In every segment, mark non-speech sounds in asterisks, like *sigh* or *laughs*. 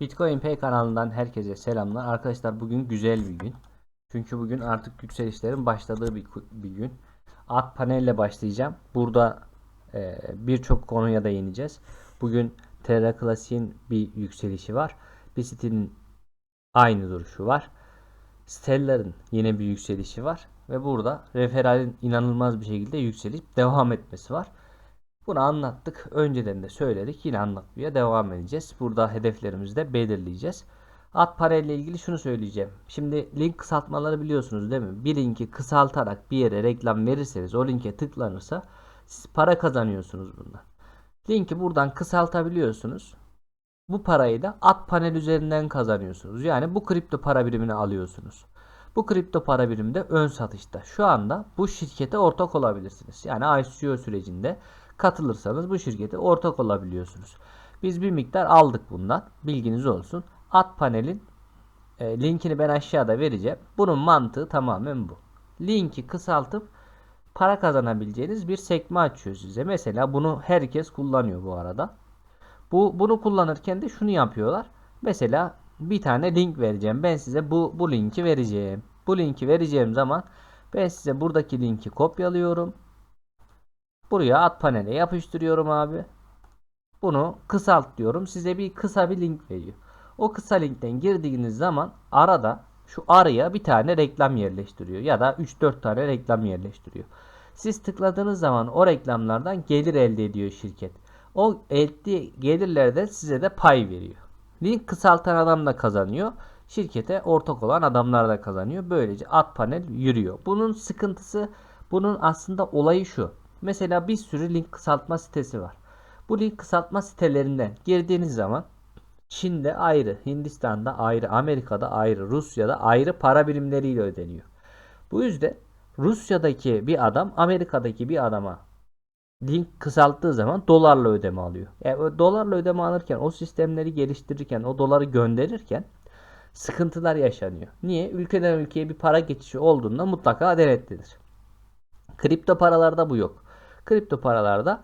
Bitcoin Pay kanalından herkese selamlar. Arkadaşlar bugün güzel bir gün. Çünkü bugün artık yükselişlerin başladığı bir, bir gün. Alt panelle başlayacağım. Burada e, birçok konuya değineceğiz. Bugün Terra Classic'in bir yükselişi var. Bisit'in aynı duruşu var. Stellar'ın yine bir yükselişi var. Ve burada referalin inanılmaz bir şekilde yükselip devam etmesi var. Bunu anlattık. Önceden de söyledik. Yine anlatmaya devam edeceğiz. Burada hedeflerimizi de belirleyeceğiz. At panelle ilgili şunu söyleyeceğim. Şimdi link kısaltmaları biliyorsunuz değil mi? Bir linki kısaltarak bir yere reklam verirseniz o linke tıklanırsa siz para kazanıyorsunuz bundan. Linki buradan kısaltabiliyorsunuz. Bu parayı da at panel üzerinden kazanıyorsunuz. Yani bu kripto para birimini alıyorsunuz. Bu kripto para birimi de ön satışta. Şu anda bu şirkete ortak olabilirsiniz. Yani ICO sürecinde katılırsanız bu şirkete ortak olabiliyorsunuz. Biz bir miktar aldık bundan. Bilginiz olsun. At panelin e, linkini ben aşağıda vereceğim. Bunun mantığı tamamen bu. Linki kısaltıp para kazanabileceğiniz bir sekme açıyor size. Mesela bunu herkes kullanıyor bu arada. Bu bunu kullanırken de şunu yapıyorlar. Mesela bir tane link vereceğim. Ben size bu bu linki vereceğim. Bu linki vereceğim zaman ben size buradaki linki kopyalıyorum. Buraya at panele yapıştırıyorum abi. Bunu kısalt diyorum. Size bir kısa bir link veriyor. O kısa linkten girdiğiniz zaman arada şu araya bir tane reklam yerleştiriyor ya da 3-4 tane reklam yerleştiriyor. Siz tıkladığınız zaman o reklamlardan gelir elde ediyor şirket. O elde gelirlerden size de pay veriyor. Link kısaltan adam da kazanıyor. Şirkete ortak olan adamlar da kazanıyor. Böylece at panel yürüyor. Bunun sıkıntısı bunun aslında olayı şu. Mesela bir sürü link kısaltma sitesi var. Bu link kısaltma sitelerinden girdiğiniz zaman Çin'de ayrı, Hindistan'da ayrı, Amerika'da ayrı, Rusya'da ayrı para birimleriyle ödeniyor. Bu yüzden Rusya'daki bir adam Amerika'daki bir adama link kısalttığı zaman dolarla ödeme alıyor. Yani o dolarla ödeme alırken o sistemleri geliştirirken o doları gönderirken sıkıntılar yaşanıyor. Niye? Ülkeden ülkeye bir para geçişi olduğunda mutlaka denetlenir. Kripto paralarda bu yok. Kripto paralarda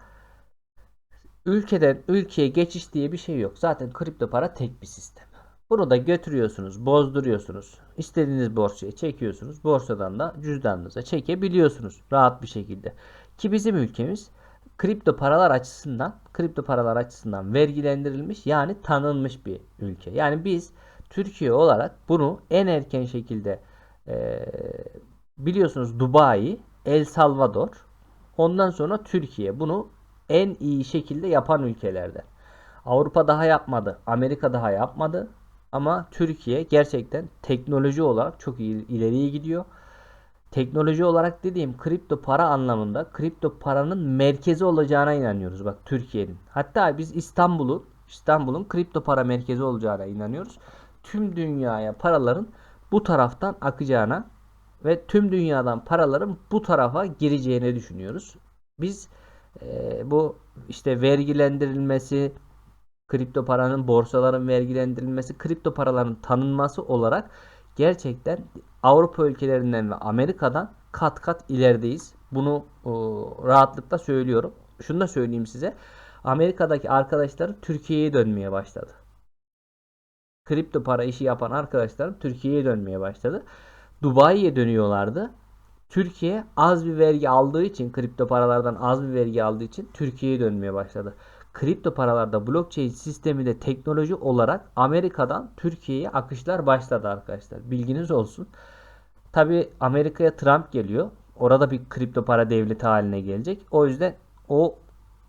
ülkeden ülkeye geçiş diye bir şey yok. Zaten kripto para tek bir sistem. Bunu da götürüyorsunuz, bozduruyorsunuz. İstediğiniz borsaya çekiyorsunuz. Borsadan da cüzdanınıza çekebiliyorsunuz rahat bir şekilde. Ki bizim ülkemiz kripto paralar açısından, kripto paralar açısından vergilendirilmiş yani tanınmış bir ülke. Yani biz Türkiye olarak bunu en erken şekilde e, biliyorsunuz Dubai, El Salvador, ondan sonra Türkiye bunu en iyi şekilde yapan ülkelerden. Avrupa daha yapmadı, Amerika daha yapmadı ama Türkiye gerçekten teknoloji olarak çok ileriye gidiyor. Teknoloji olarak dediğim kripto para anlamında kripto paranın merkezi olacağına inanıyoruz bak Türkiye'nin. Hatta biz İstanbul'u İstanbul'un kripto para merkezi olacağına inanıyoruz. Tüm dünyaya paraların bu taraftan akacağına ve tüm dünyadan paraların bu tarafa gireceğini düşünüyoruz. Biz e, bu işte vergilendirilmesi, kripto paranın borsaların vergilendirilmesi, kripto paraların tanınması olarak gerçekten Avrupa ülkelerinden ve Amerika'dan kat kat ilerideyiz. Bunu o, rahatlıkla söylüyorum. Şunu da söyleyeyim size. Amerika'daki arkadaşları Türkiye'ye dönmeye başladı. Kripto para işi yapan arkadaşlarım Türkiye'ye dönmeye başladı. Dubai'ye dönüyorlardı. Türkiye az bir vergi aldığı için kripto paralardan az bir vergi aldığı için Türkiye'ye dönmeye başladı. Kripto paralarda blockchain sistemi de teknoloji olarak Amerika'dan Türkiye'ye akışlar başladı arkadaşlar. Bilginiz olsun. Tabi Amerika'ya Trump geliyor. Orada bir kripto para devleti haline gelecek. O yüzden o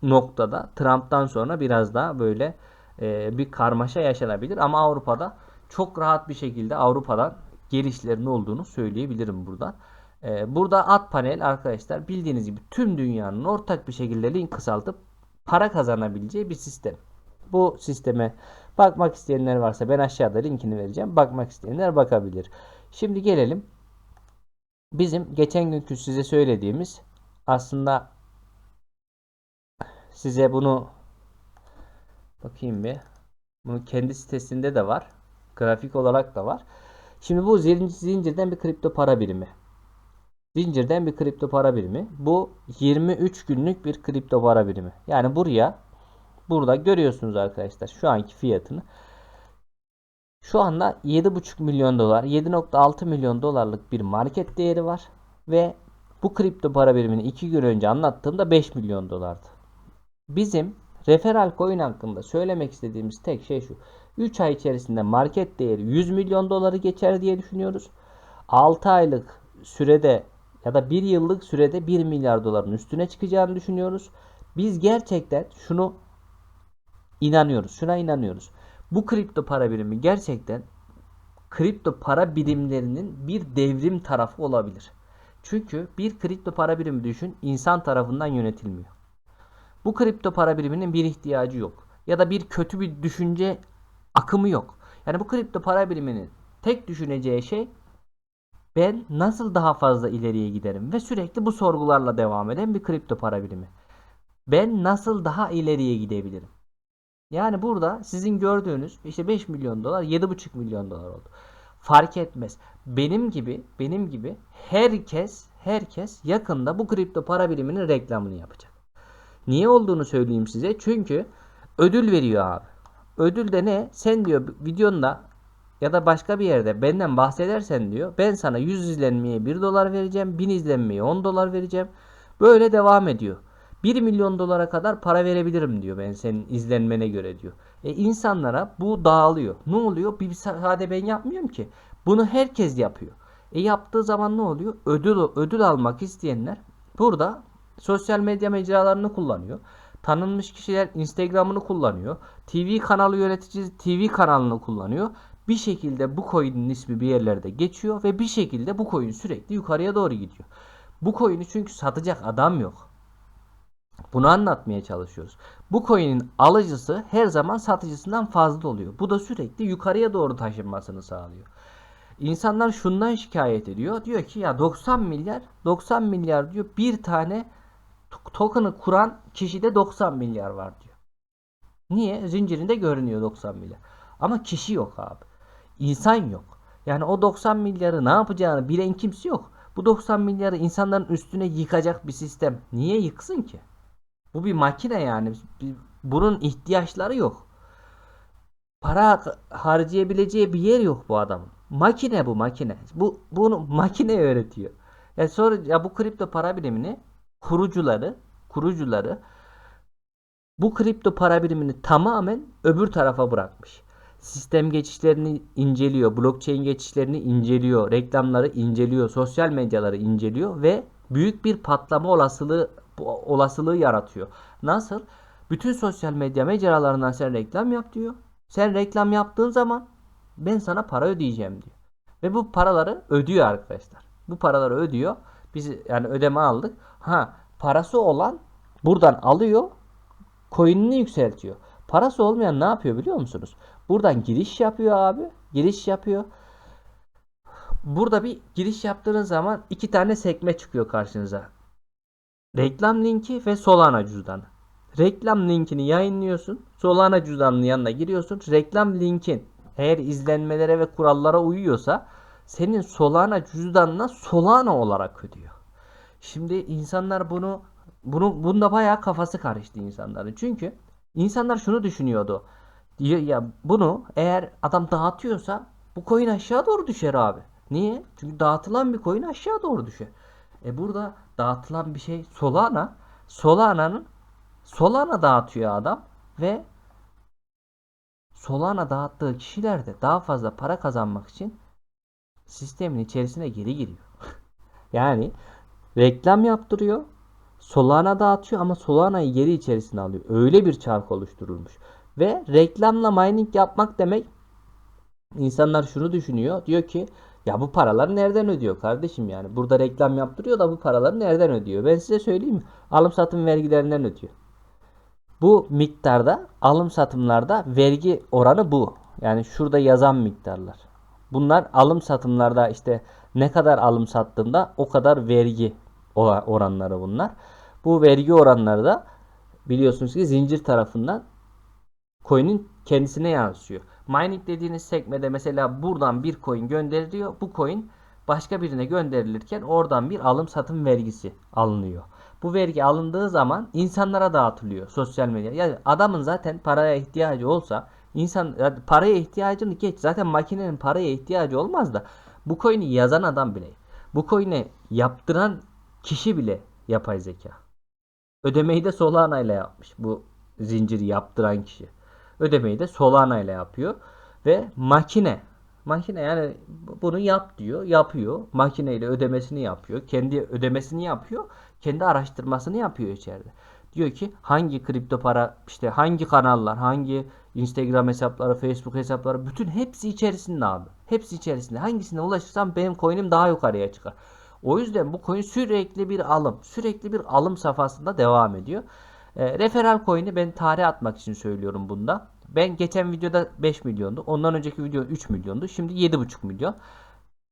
noktada Trump'tan sonra biraz daha böyle e, bir karmaşa yaşanabilir. Ama Avrupa'da çok rahat bir şekilde Avrupa'dan gelişlerin olduğunu söyleyebilirim burada. E, burada at panel arkadaşlar bildiğiniz gibi tüm dünyanın ortak bir şekilde link kısaltıp para kazanabileceği bir sistem. Bu sisteme bakmak isteyenler varsa ben aşağıda linkini vereceğim. Bakmak isteyenler bakabilir. Şimdi gelelim bizim geçen günkü size söylediğimiz aslında size bunu bakayım bir. Bunu kendi sitesinde de var. Grafik olarak da var. Şimdi bu zincirden bir kripto para birimi. Zincirden bir kripto para birimi. Bu 23 günlük bir kripto para birimi. Yani buraya burada görüyorsunuz arkadaşlar şu anki fiyatını. Şu anda 7,5 milyon dolar, 7.6 milyon dolarlık bir market değeri var ve bu kripto para birimini 2 gün önce anlattığımda 5 milyon dolardı. Bizim referal coin hakkında söylemek istediğimiz tek şey şu. 3 ay içerisinde market değeri 100 milyon doları geçer diye düşünüyoruz. 6 aylık sürede ya da 1 yıllık sürede 1 milyar doların üstüne çıkacağını düşünüyoruz. Biz gerçekten şunu inanıyoruz. Şuna inanıyoruz. Bu kripto para birimi gerçekten kripto para birimlerinin bir devrim tarafı olabilir. Çünkü bir kripto para birimi düşün insan tarafından yönetilmiyor. Bu kripto para biriminin bir ihtiyacı yok. Ya da bir kötü bir düşünce akımı yok. Yani bu kripto para biriminin tek düşüneceği şey ben nasıl daha fazla ileriye giderim ve sürekli bu sorgularla devam eden bir kripto para birimi. Ben nasıl daha ileriye gidebilirim? Yani burada sizin gördüğünüz işte 5 milyon dolar 7,5 milyon dolar oldu. Fark etmez. Benim gibi benim gibi herkes herkes yakında bu kripto para biriminin reklamını yapacak. Niye olduğunu söyleyeyim size. Çünkü ödül veriyor abi. Ödül de ne? Sen diyor videonda ya da başka bir yerde benden bahsedersen diyor ben sana 100 izlenmeye 1 dolar vereceğim 1000 izlenmeye 10 dolar vereceğim. Böyle devam ediyor. 1 milyon dolara kadar para verebilirim diyor ben senin izlenmene göre diyor. E insanlara bu dağılıyor. Ne oluyor? Bir sade ben yapmıyorum ki. Bunu herkes yapıyor. E yaptığı zaman ne oluyor? Ödül ödül almak isteyenler burada sosyal medya mecralarını kullanıyor. Tanınmış kişiler Instagram'ını kullanıyor. TV kanalı yöneticisi TV kanalını kullanıyor. Bir şekilde bu coin'in ismi bir yerlerde geçiyor ve bir şekilde bu coin sürekli yukarıya doğru gidiyor. Bu coin'i çünkü satacak adam yok. Bunu anlatmaya çalışıyoruz. Bu coin'in alıcısı her zaman satıcısından fazla oluyor. Bu da sürekli yukarıya doğru taşınmasını sağlıyor. İnsanlar şundan şikayet ediyor. Diyor ki ya 90 milyar 90 milyar diyor bir tane token'ı kuran kişide 90 milyar var diyor. Niye? Zincirinde görünüyor 90 milyar. Ama kişi yok abi. İnsan yok. Yani o 90 milyarı ne yapacağını bilen kimse yok. Bu 90 milyarı insanların üstüne yıkacak bir sistem. Niye yıksın ki? Bu bir makine yani. Bunun ihtiyaçları yok. Para harcayabileceği bir yer yok bu adamın. Makine bu makine. Bu bunu makine öğretiyor. Yani sonra ya bu kripto para birimini kurucuları kurucuları bu kripto para birimini tamamen öbür tarafa bırakmış. Sistem geçişlerini inceliyor, blockchain geçişlerini inceliyor, reklamları inceliyor, sosyal medyaları inceliyor ve büyük bir patlama olasılığı olasılığı yaratıyor. Nasıl? Bütün sosyal medya mecralarından sen reklam yap diyor. Sen reklam yaptığın zaman ben sana para ödeyeceğim diyor. Ve bu paraları ödüyor arkadaşlar. Bu paraları ödüyor. Biz yani ödeme aldık. Ha parası olan buradan alıyor. Coin'ini yükseltiyor. Parası olmayan ne yapıyor biliyor musunuz? Buradan giriş yapıyor abi. Giriş yapıyor. Burada bir giriş yaptığınız zaman iki tane sekme çıkıyor karşınıza. Reklam linki ve Solana cüzdanı. Reklam linkini yayınlıyorsun. Solana cüzdanının yanına giriyorsun. Reklam linkin eğer izlenmelere ve kurallara uyuyorsa senin Solana cüzdanına Solana olarak ödüyor. Şimdi insanlar bunu bunu bunda bayağı kafası karıştı insanların. Çünkü insanlar şunu düşünüyordu. Ya bunu eğer adam dağıtıyorsa bu coin aşağı doğru düşer abi. Niye? Çünkü dağıtılan bir coin aşağı doğru düşer. E burada dağıtılan bir şey Solana. Solana'nın Solana dağıtıyor adam ve Solana dağıttığı kişiler de daha fazla para kazanmak için sistemin içerisine geri giriyor. *laughs* yani reklam yaptırıyor. Solana dağıtıyor ama Solana'yı geri içerisine alıyor. Öyle bir çark oluşturulmuş. Ve reklamla mining yapmak demek insanlar şunu düşünüyor. Diyor ki ya bu paraları nereden ödüyor kardeşim yani? Burada reklam yaptırıyor da bu paraları nereden ödüyor? Ben size söyleyeyim. Alım satım vergilerinden ödüyor. Bu miktarda alım satımlarda vergi oranı bu. Yani şurada yazan miktarlar. Bunlar alım satımlarda işte ne kadar alım sattığında o kadar vergi oranları bunlar. Bu vergi oranları da biliyorsunuz ki zincir tarafından coin'in kendisine yansıyor. Mining dediğiniz sekmede mesela buradan bir coin gönderiliyor. Bu coin başka birine gönderilirken oradan bir alım satım vergisi alınıyor. Bu vergi alındığı zaman insanlara dağıtılıyor sosyal medya. Yani adamın zaten paraya ihtiyacı olsa İnsan ya paraya ihtiyacını geç. Zaten makinenin paraya ihtiyacı olmaz da bu coin'i yazan adam bile, bu coin'i yaptıran kişi bile yapay zeka. Ödemeyi de Solana ile yapmış bu zinciri yaptıran kişi. Ödemeyi de Solana ile yapıyor ve makine makine yani bunu yap diyor, yapıyor. Makineyle ödemesini yapıyor. Kendi ödemesini yapıyor. Kendi araştırmasını yapıyor içeride. Diyor ki hangi kripto para işte hangi kanallar, hangi Instagram hesapları, Facebook hesapları bütün hepsi içerisinde abi. Hepsi içerisinde. Hangisine ulaşırsam benim coin'im daha yukarıya çıkar. O yüzden bu coin sürekli bir alım, sürekli bir alım safhasında devam ediyor. E, referal coin'i ben tarih atmak için söylüyorum bunda. Ben geçen videoda 5 milyondu. Ondan önceki video 3 milyondu. Şimdi 7,5 milyon.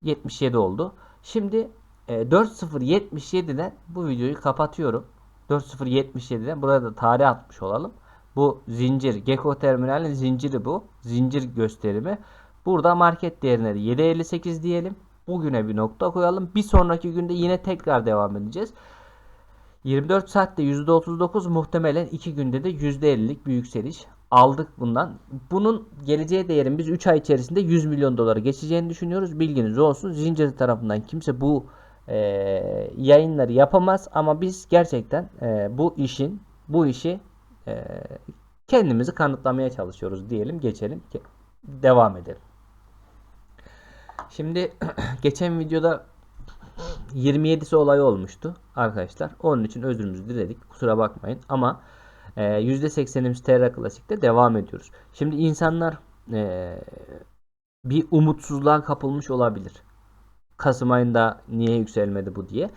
77 oldu. Şimdi e, 4077'den bu videoyu kapatıyorum. 4077'den buraya da tarih atmış olalım. Bu zincir. Gecko terminalin zinciri bu. Zincir gösterimi. Burada market değerine de 7.58 diyelim. Bugüne bir nokta koyalım. Bir sonraki günde yine tekrar devam edeceğiz. 24 saatte %39 muhtemelen 2 günde de %50'lik bir yükseliş aldık bundan. Bunun geleceğe değerin biz 3 ay içerisinde 100 milyon doları geçeceğini düşünüyoruz. Bilginiz olsun. Zincir tarafından kimse bu e, yayınları yapamaz ama biz gerçekten e, bu işin bu işi e, kendimizi kanıtlamaya çalışıyoruz diyelim geçelim devam edelim. Şimdi *clears throat* geçen videoda 27'si olay olmuştu arkadaşlar. Onun için özrümüzü diledik. Kusura bakmayın. Ama e, %80'imiz Terra Classic'te devam ediyoruz. Şimdi insanlar e, bir umutsuzluğa kapılmış olabilir. Kasım ayında niye yükselmedi bu diye.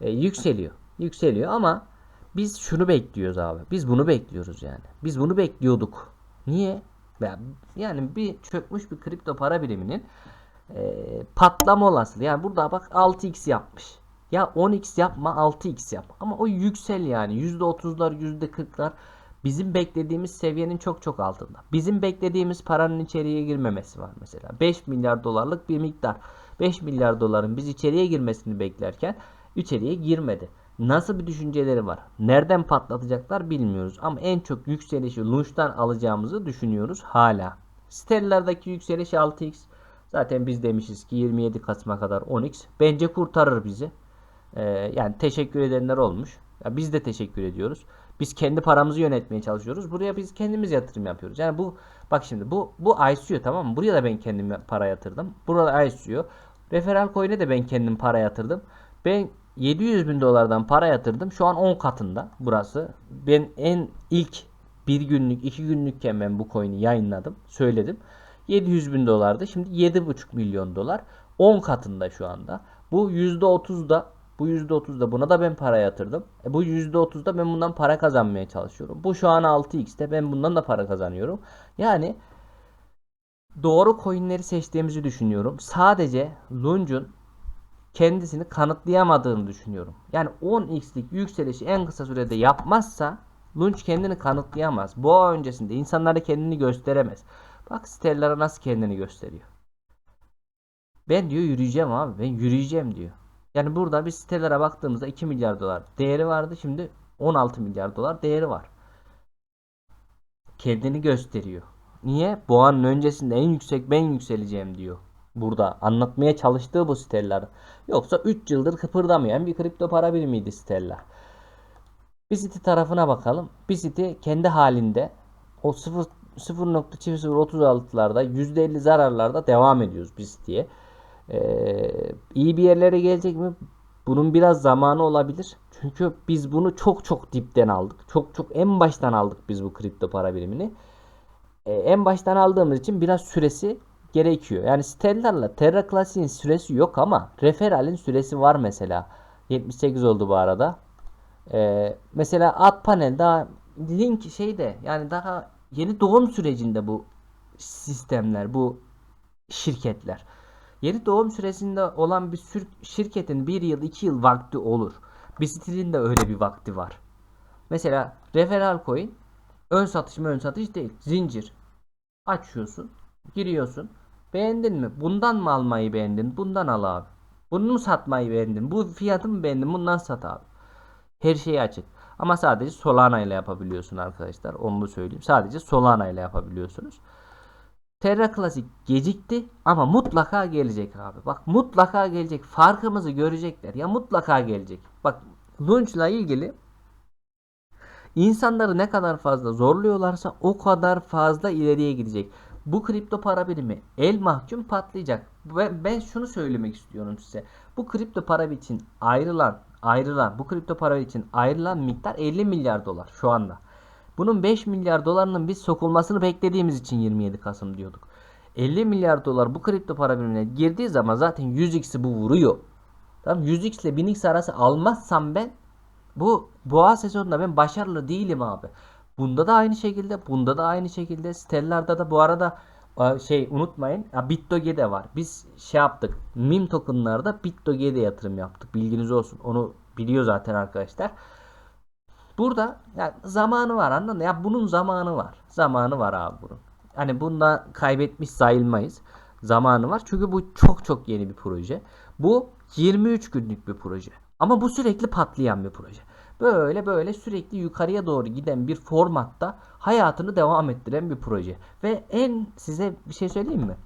E, yükseliyor. Yükseliyor ama biz şunu bekliyoruz abi. Biz bunu bekliyoruz yani. Biz bunu bekliyorduk. Niye? Yani bir çökmüş bir kripto para biriminin e, patlama olasılığı. Yani burada bak 6x yapmış. Ya 10x yapma 6x yap. Ama o yüksel yani %30'lar %40'lar bizim beklediğimiz seviyenin çok çok altında. Bizim beklediğimiz paranın içeriye girmemesi var mesela. 5 milyar dolarlık bir miktar. 5 milyar doların biz içeriye girmesini beklerken içeriye girmedi. Nasıl bir düşünceleri var? Nereden patlatacaklar bilmiyoruz. Ama en çok yükselişi Lunch'tan alacağımızı düşünüyoruz hala. Stellar'daki yükseliş 6x. Zaten biz demişiz ki 27 Kasım'a kadar 10x. Bence kurtarır bizi. Ee, yani teşekkür edenler olmuş. Ya biz de teşekkür ediyoruz. Biz kendi paramızı yönetmeye çalışıyoruz. Buraya biz kendimiz yatırım yapıyoruz. Yani bu bak şimdi bu bu ICO tamam mı? Buraya da ben kendim para yatırdım. Burada ICO. Referal coin'e de ben kendim para yatırdım. Ben 700 bin dolardan para yatırdım. Şu an 10 katında burası. Ben en ilk bir günlük, iki günlükken ben bu coin'i yayınladım. Söyledim. 700 bin dolardı. Şimdi 7,5 milyon dolar. 10 katında şu anda. Bu %30'da bu %30'da buna da ben para yatırdım. E bu %30'da ben bundan para kazanmaya çalışıyorum. Bu şu an 6x'te ben bundan da para kazanıyorum. Yani doğru coinleri seçtiğimizi düşünüyorum. Sadece Lunge'un kendisini kanıtlayamadığını düşünüyorum. Yani 10x'lik yükselişi en kısa sürede yapmazsa Lunge kendini kanıtlayamaz. Boğa öncesinde insanlara kendini gösteremez. Bak Stellar'a nasıl kendini gösteriyor. Ben diyor yürüyeceğim abi. Ben yürüyeceğim diyor. Yani burada bir sitelere baktığımızda 2 milyar dolar değeri vardı. Şimdi 16 milyar dolar değeri var. Kendini gösteriyor. Niye? Boğanın öncesinde en yüksek ben yükseleceğim diyor. Burada anlatmaya çalıştığı bu Stellar. Yoksa 3 yıldır kıpırdamayan bir kripto para birimiydi Stellar. Bisiti tarafına bakalım. Bisiti kendi halinde o 0 0.0036'larda %50 zararlarda devam ediyoruz biz diye. Ee, iyi bir yerlere gelecek mi? Bunun biraz zamanı olabilir. Çünkü biz bunu çok çok dipten aldık. Çok çok en baştan aldık biz bu kripto para birimini. Ee, en baştan aldığımız için biraz süresi gerekiyor. Yani Stellar'la Terra Classic'in süresi yok ama Referal'in süresi var mesela. 78 oldu bu arada. Ee, mesela Ad Panel daha link şeyde yani daha yeni doğum sürecinde bu sistemler, bu şirketler. Yeni doğum süresinde olan bir şirketin bir yıl iki yıl vakti olur. Bisikletin de öyle bir vakti var. Mesela referral coin ön satış mı ön satış değil. Zincir. Açıyorsun. Giriyorsun. Beğendin mi? Bundan mı almayı beğendin? Bundan al abi. Bunu mu satmayı beğendin? Bu fiyatı mı beğendin? Bundan sat abi. Her şeyi açık. Ama sadece Solana ile yapabiliyorsun arkadaşlar. Onu da söyleyeyim. Sadece Solana ile yapabiliyorsunuz. Terra Classic gecikti ama mutlaka gelecek abi. Bak mutlaka gelecek. Farkımızı görecekler. Ya mutlaka gelecek. Bak Launch'la ilgili insanları ne kadar fazla zorluyorlarsa o kadar fazla ileriye gidecek. Bu kripto para birimi el mahkum patlayacak. Ve ben şunu söylemek istiyorum size. Bu kripto para için ayrılan ayrılan bu kripto para için ayrılan miktar 50 milyar dolar şu anda. Bunun 5 milyar dolarının biz sokulmasını beklediğimiz için 27 Kasım diyorduk. 50 milyar dolar bu kripto para birimine girdiği zaman zaten 100x'i bu vuruyor. Tamam 100x ile 1000x arası almazsam ben bu boğa sezonunda ben başarılı değilim abi. Bunda da aynı şekilde, bunda da aynı şekilde. Stellar'da da bu arada e, şey unutmayın. BitDoge de var. Biz şey yaptık. Meme tokenlarda BitDoge'ye de yatırım yaptık. Bilginiz olsun. Onu biliyor zaten arkadaşlar. Burada ya zamanı var anladın mı? Ya bunun zamanı var. Zamanı var abi bunun. Hani bunda kaybetmiş sayılmayız. Zamanı var. Çünkü bu çok çok yeni bir proje. Bu 23 günlük bir proje. Ama bu sürekli patlayan bir proje. Böyle böyle sürekli yukarıya doğru giden bir formatta hayatını devam ettiren bir proje. Ve en size bir şey söyleyeyim mi?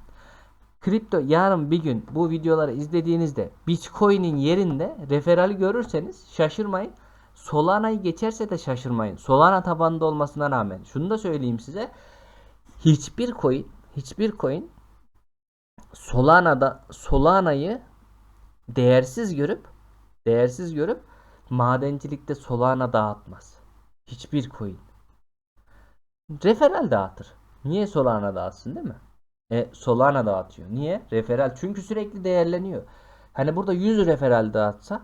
Kripto yarın bir gün bu videoları izlediğinizde Bitcoin'in yerinde referali görürseniz şaşırmayın. Solana'yı geçerse de şaşırmayın. Solana tabanında olmasına rağmen şunu da söyleyeyim size. Hiçbir coin, hiçbir coin Solana'da Solana'yı değersiz görüp değersiz görüp madencilikte Solana dağıtmaz. Hiçbir coin. Referal dağıtır. Niye Solana dağıtsın değil mi? E Solana dağıtıyor. Niye? Referal. Çünkü sürekli değerleniyor. Hani burada 100 referal dağıtsa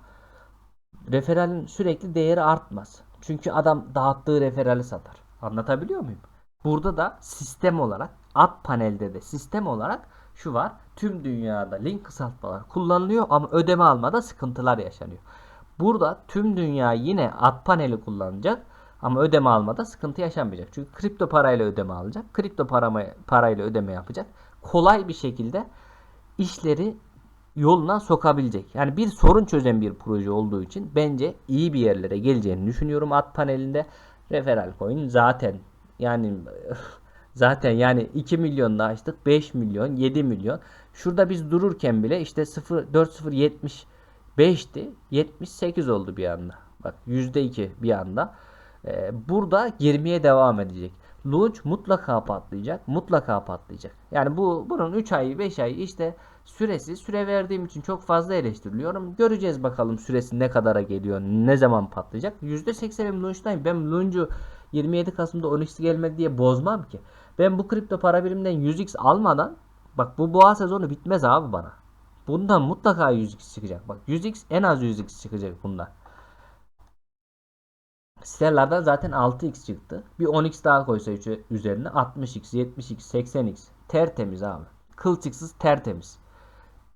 referalin sürekli değeri artmaz. Çünkü adam dağıttığı referali satar. Anlatabiliyor muyum? Burada da sistem olarak alt panelde de sistem olarak şu var. Tüm dünyada link kısaltmalar kullanılıyor ama ödeme almada sıkıntılar yaşanıyor. Burada tüm dünya yine ad paneli kullanacak ama ödeme almada sıkıntı yaşanmayacak. Çünkü kripto parayla ödeme alacak. Kripto parama, parayla ödeme yapacak. Kolay bir şekilde işleri yoluna sokabilecek. Yani bir sorun çözen bir proje olduğu için bence iyi bir yerlere geleceğini düşünüyorum ad panelinde. Referral coin zaten yani *laughs* zaten yani 2 milyonla açtık 5 milyon 7 milyon. Şurada biz dururken bile işte 0 4070 5'ti. 78 oldu bir anda. Bak %2 bir anda. Ee, burada girmeye devam edecek. Launch mutlaka patlayacak. Mutlaka patlayacak. Yani bu bunun 3 ay 5 ay işte süresi süre verdiğim için çok fazla eleştiriliyorum. Göreceğiz bakalım süresi ne kadara geliyor. Ne zaman patlayacak. %80'im launch'tayım. Ben launch'u 27 Kasım'da 12'si gelmedi diye bozmam ki. Ben bu kripto para birimden 100x almadan bak bu boğa sezonu bitmez abi bana. Bundan mutlaka 100x çıkacak. Bak 100x en az 100x çıkacak bundan. Stellar'dan zaten 6x çıktı. Bir 10x daha koysa üzerine 60x, 70x, 80x. Tertemiz abi. Kılçıksız tertemiz.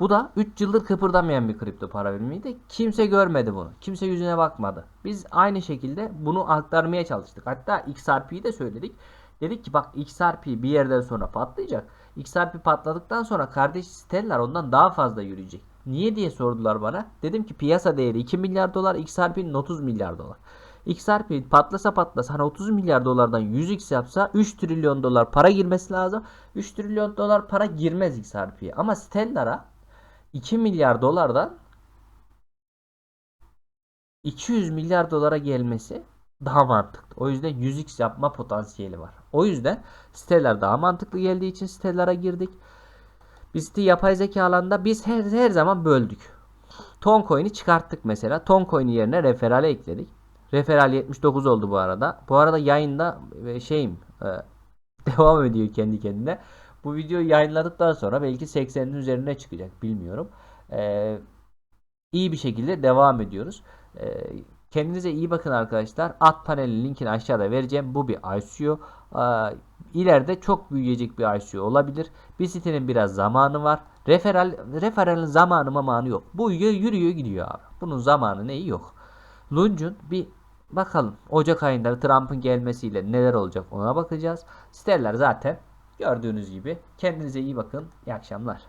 Bu da 3 yıldır kıpırdamayan bir kripto para birimiydi. Kimse görmedi bunu. Kimse yüzüne bakmadı. Biz aynı şekilde bunu aktarmaya çalıştık. Hatta XRP'yi de söyledik. Dedik ki bak XRP bir yerden sonra patlayacak. XRP patladıktan sonra kardeş Stellar ondan daha fazla yürüyecek. Niye diye sordular bana. Dedim ki piyasa değeri 2 milyar dolar, XRP'nin 30 milyar dolar. XRP patlasa patlasa hani 30 milyar dolardan 100x yapsa 3 trilyon dolar para girmesi lazım. 3 trilyon dolar para girmez XRP'ye. Ama Stellar'a 2 milyar dolardan 200 milyar dolara gelmesi daha mantıklı. O yüzden 100x yapma potansiyeli var. O yüzden siteler daha mantıklı geldiği için sitelere girdik. Biz site yapay zeka alanında biz her, her zaman böldük. Toncoin'i çıkarttık mesela. Toncoin'i yerine referale ekledik. Referal 79 oldu bu arada. Bu arada yayında şeyim e, *laughs* devam ediyor kendi kendine. Bu videoyu yayınladıktan sonra belki 80'in üzerine çıkacak bilmiyorum. Ee, iyi bir şekilde devam ediyoruz. Ee, kendinize iyi bakın arkadaşlar. At paneli linkini aşağıda vereceğim. Bu bir ICO. İleride çok büyüyecek bir ICO olabilir. Bir sitenin biraz zamanı var. Referal, referalin zamanı mamanı yok. Bu yürüyor gidiyor abi. Bunun zamanı neyi yok. Lunch'un bir bakalım Ocak ayında Trump'ın gelmesiyle neler olacak ona bakacağız. Siteler zaten Gördüğünüz gibi kendinize iyi bakın. İyi akşamlar.